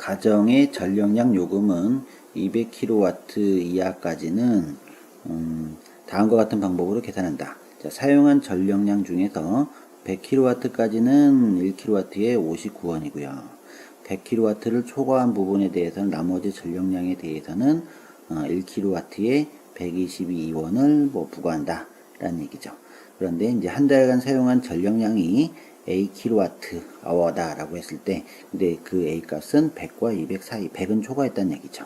가정의 전력량 요금은 200kW 이하까지는 음, 다음과 같은 방법으로 계산한다. 자, 사용한 전력량 중에서 100kW까지는 1kW에 59원이고요. 100kW를 초과한 부분에 대해서는 나머지 전력량에 대해서는 어, 1kW에 122원을 뭐 부과한다. 라는 얘기죠. 그런데 이제 한 달간 사용한 전력량이 A kWh다 라고 했을 때, 근데 그 A 값은 100과 200 사이, 100은 초과했다는 얘기죠.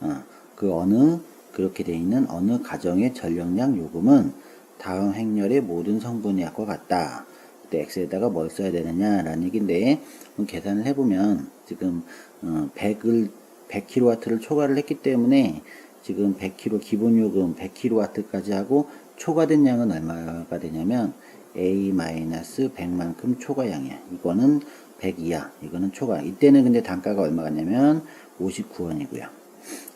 어, 그 어느, 그렇게 돼 있는 어느 가정의 전력량 요금은 다음 행렬의 모든 성분의 약과 같다. 그때 X에다가 뭘 써야 되느냐라는 얘기인데, 계산을 해보면, 지금, 어, 100을, 100kW를 초과를 했기 때문에, 지금 100kW 기본 요금 100kW까지 하고 초과된 양은 얼마가 되냐면 A-100만큼 초과양이야. 이거는 100 이하, 이거는 초과. 이때는 근데 단가가 얼마 같냐면 59원이고요.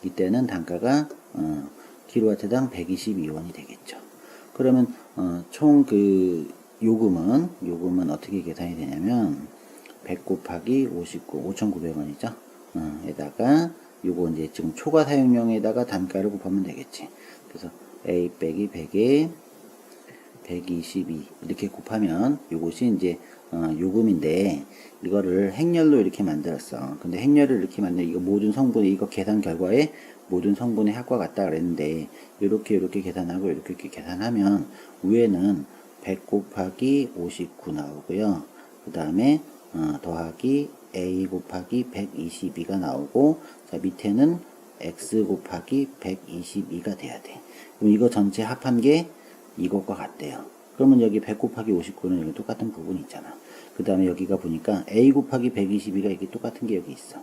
이때는 단가가 어, 킬로와트당 122원이 되겠죠. 그러면 어, 총그 요금은 요금은 어떻게 계산이 되냐면 100 곱하기 59, 5,900원이죠. 어, 에다가 요거 이제 지금 초과 사용량에다가 단가를 곱하면 되겠지. 그래서 A 빼기 100에 122 이렇게 곱하면 요것이 이제 어, 요금인데 이거를 행렬로 이렇게 만들었어. 근데 행렬을 이렇게 만들 이거 모든 성분이 이거 계산 결과에 모든 성분의 합과 같다 그랬는데 이렇게 이렇게 계산하고 이렇게 이렇게 계산하면 위에는 100 곱하기 59 나오고요. 그 다음에 어, 더하기 a 곱하기 122가 나오고 자 밑에는 x 곱하기 122가 돼야 돼. 그럼 이거 전체 합한 게 이것과 같대요. 그러면 여기 100 곱하기 59는 여기 똑같은 부분이 있잖아. 그 다음에 여기가 보니까 a 곱하기 122가 이게 똑같은 게 여기 있어.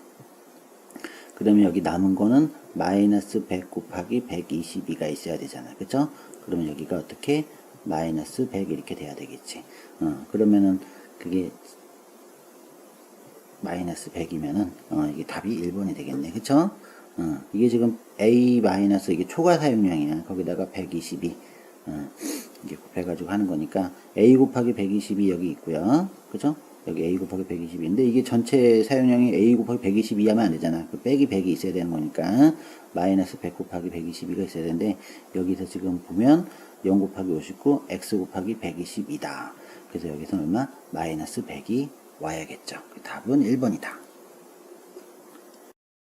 그 다음에 여기 남은 거는 마이너스 100 곱하기 122가 있어야 되잖아. 그쵸? 그러면 여기가 어떻게 마이너스 100 이렇게 돼야 되겠지. 어, 그러면은 그게 마이너스 100이면은 어, 이게 답이 1번이 되겠네. 그쵸? 어, 이게 지금 A 마이너스 이게 초과 사용량이야. 거기다가 122 어, 이게 곱해가지고 하는 거니까 A 곱하기 122 여기 있고요. 그죠? 여기 A 곱하기 122인데 이게 전체 사용량이 A 곱하기 122 하면 안 되잖아. 그 빼기 100이 있어야 되는 거니까 마이너스 100 곱하기 122가 있어야 되는데 여기서 지금 보면 0 곱하기 59 X 곱하기 122다. 그래서 여기서 얼마? 마이너스 100이 와야겠죠. 그 답은 1번이다.